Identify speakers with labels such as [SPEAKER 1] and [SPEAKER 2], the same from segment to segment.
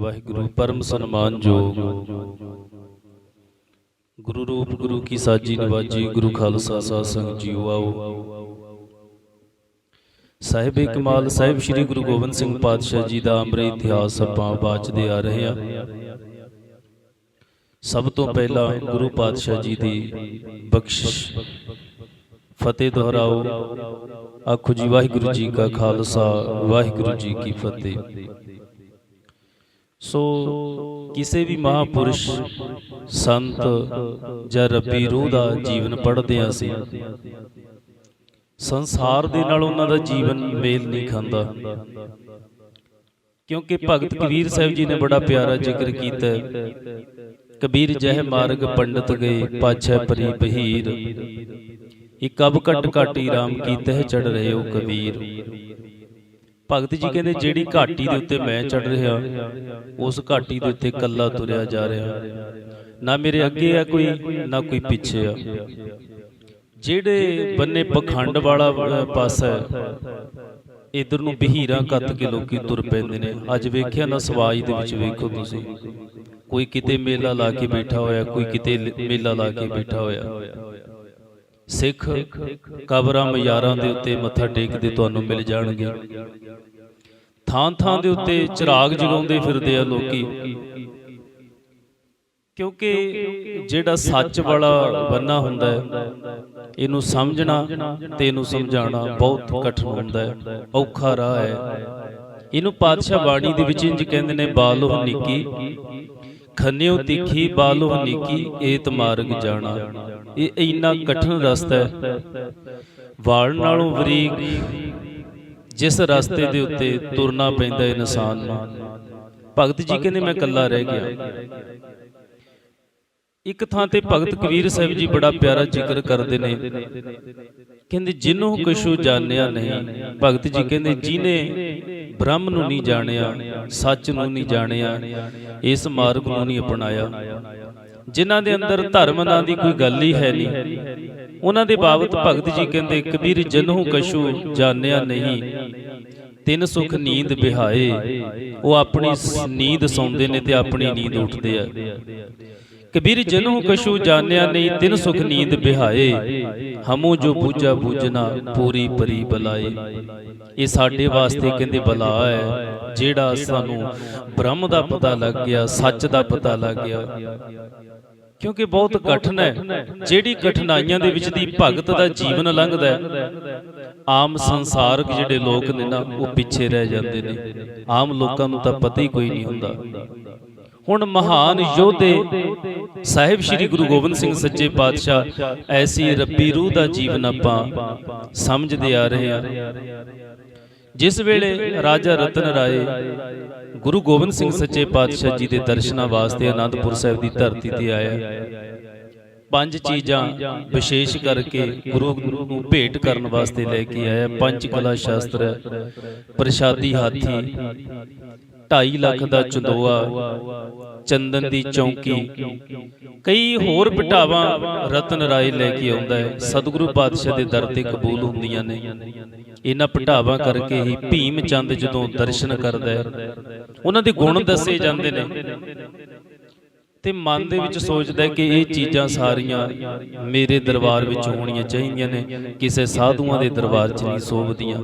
[SPEAKER 1] ਵਾਹਿਗੁਰੂ, ਪਰਮ ਸਨਮਾਨਯੋਗ ਗੁਰੂ ਰੂਪ, ਗੁਰੂ ਕੀ ਸਾਜੀ ਨਿਵਾਜੀ, ਗੁਰੂ ਖਾਲਸਾ ਸਾਧ ਸੰਗਤ ਜੀਓ ਆਓ। ਸਾਹਿਬ ਕਮਾਲ, ਸਾਹਿਬ ਸ੍ਰੀ ਗੁਰੂ ਗੋਬਿੰਦ ਸਿੰਘ ਪਾਤਸ਼ਾਹ ਜੀ ਦਾ ਅੰਮ੍ਰਿਤ ਇਤਿਹਾਸ ਆਪਾਂ ਬਾਚਦੇ ਆ ਰਹੇ ਹਾਂ। ਸਭ ਤੋਂ ਪਹਿਲਾਂ ਗੁਰੂ ਪਾਤਸ਼ਾਹ ਜੀ ਦੀ ਬਖਸ਼ਿਸ਼। ਫਤਿਹ ਦੁਹਰਾਓ। ਆਖੋ ਜੀ, ਵਾਹਿਗੁਰੂ ਜੀ ਕਾ ਖਾਲਸਾ, ਵਾਹਿਗੁਰੂ ਜੀ ਕੀ ਫਤਿਹ। ਸੋ ਕਿਸੇ ਵੀ ਮਹਾਪੁਰਸ਼, ਸੰਤ ਜਾਂ ਰੱਬੀ ਰੂਹ ਦਾ ਜੀਵਨ ਪੜ੍ਹਦੇ ਹਾਂ ਅਸੀਂ। ਸੰਸਾਰ ਦੇ ਨਾਲ ਉਹਨਾਂ ਦਾ ਜੀਵਨ ਮੇਲ ਨਹੀਂ ਖਾਂਦਾ। ਕਿਉਂਕਿ ਭਗਤ ਕਬੀਰ ਸਾਹਿਬ ਜੀ ਨੇ ਬੜਾ ਪਿਆਰਾ ਜ਼ਿਕਰ ਕੀਤਾ। ਕਬੀਰ ਜਹ ਮਾਰਗ ਪੰਡਤ ਗਏ, ਪਾਛੈ ਪਰੀ ਬਹੀਰ ਇਹ ਕਬ ਘਟ ਘਾਟੀ RAM ਕੀ ਤਹਿ ਚੜ ਰਹੇ ਹੋ ਕਬੀਰ। ਭਗਤ ਜੀ ਕਹਿੰਦੇ ਜਿਹੜੀ ਘਾਟੀ ਦੇ ਉੱਤੇ ਮੈਂ ਚੜ ਰਿਹਾ ਉਸ ਘਾਟੀ ਦੇ ਉੱਤੇ ਕੱਲਾ ਤੁਰਿਆ ਜਾ ਰਿਹਾ। ਨਾ ਮੇਰੇ ਅੱਗੇ ਆ ਕੋਈ ਨਾ ਕੋਈ ਪਿੱਛੇ ਆ। ਜਿਹੜੇ ਬੰਨੇ ਪਖੰਡ ਵਾਲਾ ਪਾਸਾ ਇਧਰ ਨੂੰ ਬਹੀਰਾਂ ਕੱਤ ਕੇ ਲੋਕੀ ਤੁਰ ਪੈਂਦੇ ਨੇ। ਅੱਜ ਵੇਖਿਆ ਨਾ ਸਵਾਜ ਦੇ ਵਿੱਚ ਵੇਖੋ ਤੁਸੀਂ। ਕੋਈ ਕਿਤੇ ਮੇਲਾ ਲਾ ਕੇ ਬੈਠਾ ਹੋਇਆ ਕੋਈ ਕਿਤੇ ਮੇਲਾ ਲਾ ਕੇ ਬੈਠਾ ਹੋਇਆ। ਸਿੱਖ ਕਬਰਾਂ ਮਜ਼ਾਰਾਂ ਦੇ ਉੱਤੇ ਮੱਥਾ ਟੇਕਦੇ ਤੁਹਾਨੂੰ ਮਿਲ ਜਾਣਗੇ। ਥਾਂ ਥਾਂ ਦੇ ਉੱਤੇ ਚਿਰਾਗ ਜਗਾਉਂਦੇ ਫਿਰਦੇ ਆ ਲੋਕੀ। ਕਿਉਂਕਿ ਜਿਹੜਾ ਸੱਚ ਵਾਲਾ ਬੰਨਾ ਹੁੰਦਾ ਹੈ, ਇਹਨੂੰ ਸਮਝਣਾ ਤੇ ਇਹਨੂੰ ਸਮਝਾਉਣਾ ਬਹੁਤ ਕਠਿਨ ਹੁੰਦਾ ਹੈ, ਔਖਾ ਰਾਹ ਹੈ। ਇਹਨੂੰ ਪਾਤਸ਼ਾਹ ਬਾਣੀ ਦੇ ਵਿੱਚ ਇੰਜ ਕਹਿੰਦੇ ਨੇ ਬਾਲੋ ਨਿੱਕੀ। ਖੰਨਿਓ ਤਿੱਖੀ ਬਾਲੋ ਨਿੱਕੀ, ਏਤ ਮਾਰਗ ਜਾਣਾ। ਇਹ ਇੰਨਾ ਕਠਿਨ ਰਸਤਾ ਹੈ। ਵਾਲ ਨਾਲੋਂ ਬਰੀਕ ਜਿਸ ਰਸਤੇ ਦੇ ਉੱਤੇ ਤੁਰਨਾ ਪੈਂਦਾ ਇਨਸਾਨ ਨੂੰ। ਭਗਤ ਜੀ ਕਹਿੰਦੇ, ਮੈਂ ਇਕੱਲਾ ਰਹਿ ਗਿਆ। ਇੱਕ ਥਾਂ ਤੇ ਭਗਤ ਕਬੀਰ ਸਾਹਿਬ ਜੀ ਬੜਾ ਪਿਆਰਾ ਜ਼ਿਕਰ ਕਰਦੇ ਨੇ। ਕਹਿੰਦੇ ਜਿਨਹੁ ਕਛੂ ਜਾਣਿਆ ਨਹੀਂ, ਭਗਤ ਜੀ ਕਹਿੰਦੇ ਜਿਨੇ ਬ੍ਰਹਮ ਨੂੰ ਨਹੀਂ ਜਾਣਿਆ, ਸੱਚ ਨੂੰ ਨਹੀਂ ਜਾਣਿਆ, ਇਸ ਮਾਰਗ ਨੂੰ ਨਹੀਂ ਅਪਣਾਇਆ। ਜਿਨ੍ਹਾਂ ਦੇ ਅੰਦਰ ਧਰਮ ਨਾਂ ਦੀ ਕੋਈ ਗੱਲ ਹੀ ਹੈ ਨਹੀਂ। ਉਹਨਾਂ ਦੇ ਬਾਬਤ ਭਗਤ ਜੀ ਕਹਿੰਦੇ, ਕਬੀਰ ਜਨਹੁ ਕਸ਼ੂ ਜਾਣਿਆ ਨਹੀਂ। ਤਿੰਨ ਸੁਖ ਨੀਂਦ ਬਿਹਾਏ। ਉਹ ਆਪਣੀ ਨੀਂਦ ਸੌਂਦੇ ਨੇ ਤੇ ਆਪਣੀ ਨੀਂਦ ਉੱਠਦੇ ਆ। ਕਬੀਰ ਜਨਹੁ ਕਛੂ ਜਾਣਿਆ ਨਹੀਂ ਤਿੰਨ ਸੁਖ ਨੀਂਦ ਬਿਹਾਏ। ਹਮੋ ਜੋ ਬੂਝਾ ਬੂਝਣਾ ਪੂਰੀ ਪਰੀ ਬਲਾਏ ਇਹ ਸਾਡੇ ਵਾਸਤੇ ਕਹਿੰਦੇ ਬਲਾ ਹੈ ਜਿਹੜਾ ਸਾਨੂੰ ਬ੍ਰਹਮ ਦਾ ਪਤਾ ਲੱਗ ਗਿਆ ਸੱਚ ਦਾ ਪਤਾ ਲੱਗ ਗਿਆ। ਕਿਉਂਕਿ ਬਹੁਤ ਕਠਿਨ ਹੈ ਜਿਹੜੀ ਕਠਿਨਾਈਆਂ ਦੇ ਵਿੱਚ ਦੀ ਭਗਤ ਦਾ ਜੀਵਨ ਲੰਘਦਾ ਹੈ ਆਮ ਸੰਸਾਰਕ ਜਿਹੜੇ ਲੋਕ ਨੇ ਨਾ ਉਹ ਪਿੱਛੇ ਰਹਿ ਜਾਂਦੇ ਨੇ। ਆਮ ਲੋਕਾਂ ਨੂੰ ਤਾਂ ਪਤਾ ਹੀ ਕੋਈ ਨਹੀਂ ਹੁੰਦਾ। ਹੁਣ ਮਹਾਨ ਯੋਧੇ ਸਾਹਿਬ ਸ੍ਰੀ ਗੁਰੂ ਗੋਬਿੰਦ ਸਿੰਘ ਸੱਚੇ ਪਾਤਸ਼ਾਹ ਐਸੀ ਰੱਬੀ ਰੂਹ ਦਾ ਜੀਵਨ ਆਪਾਂ ਸਮਝਦੇ ਆ ਰਹੇ ਹਾਂ। ਜਿਸ ਵੇਲੇ ਰਾਜਾ ਰਤਨ ਰਾਏ ਗੁਰੂ ਗੋਬਿੰਦ ਸਿੰਘ ਸੱਚੇ ਪਾਤਸ਼ਾਹ ਜੀ ਦੇ ਦਰਸ਼ਨਾਂ ਵਾਸਤੇ ਆਨੰਦਪੁਰ ਸਾਹਿਬ ਦੀ ਧਰਤੀ ਤੇ ਆਇਆ। ਪੰਜ ਚੀਜ਼ਾਂ ਵਿਸ਼ੇਸ਼ ਕਰਕੇ ਗੁਰੂ ਨੂੰ ਭੇਟ ਕਰਨ ਵਾਸਤੇ ਲੈ ਕੇ ਆਇਆ। ਪੰਜ ਕਲਾ ਸ਼ਾਸਤਰ ਪ੍ਰਸ਼ਾਦੀ ਹਾਥੀ। 2.5 ਲੱਖ ਦਾ ਚੰਦੋਆ ਚੰਦਨ ਦੀ ਚੌਂਕੀ। ਕਈ ਹੋਰ ਬਿਟਾਵਾਂ ਰਤਨ ਰਾਏ ਲੈ ਕੇ ਆਉਂਦਾ ਹੈ। ਸਤਿਗੁਰੂ ਪਾਤਸ਼ਾਹ ਦੇ ਦਰ ਤੇ ਕਬੂਲ ਹੁੰਦੀਆਂ ਨੇ। ਇਹਨਾਂ ਪਟਾਵਾਂ ਕਰਕੇ ਹੀ ਭੀਮ ਚੰਦ ਜਦੋਂ ਦਰਸ਼ਨ ਕਰਦਾ ਹੈ ਉਹਨਾਂ ਦੇ ਗੁਣ ਦੱਸੇ ਜਾਂਦੇ ਨੇ। ਤੇ ਮਨ ਦੇ ਵਿੱਚ ਸੋਚਦਾ ਕਿ ਇਹ ਚੀਜ਼ਾਂ ਸਾਰੀਆਂ ਮੇਰੇ ਦਰਬਾਰ ਵਿੱਚ ਹੋਣੀਆਂ ਚਾਹੀਦੀਆਂ ਨੇ। ਕਿਸੇ ਸਾਧੂਆਂ ਦੇ ਦਰਬਾਰ 'ਚ ਨਹੀਂ ਸੋਭਦੀਆਂ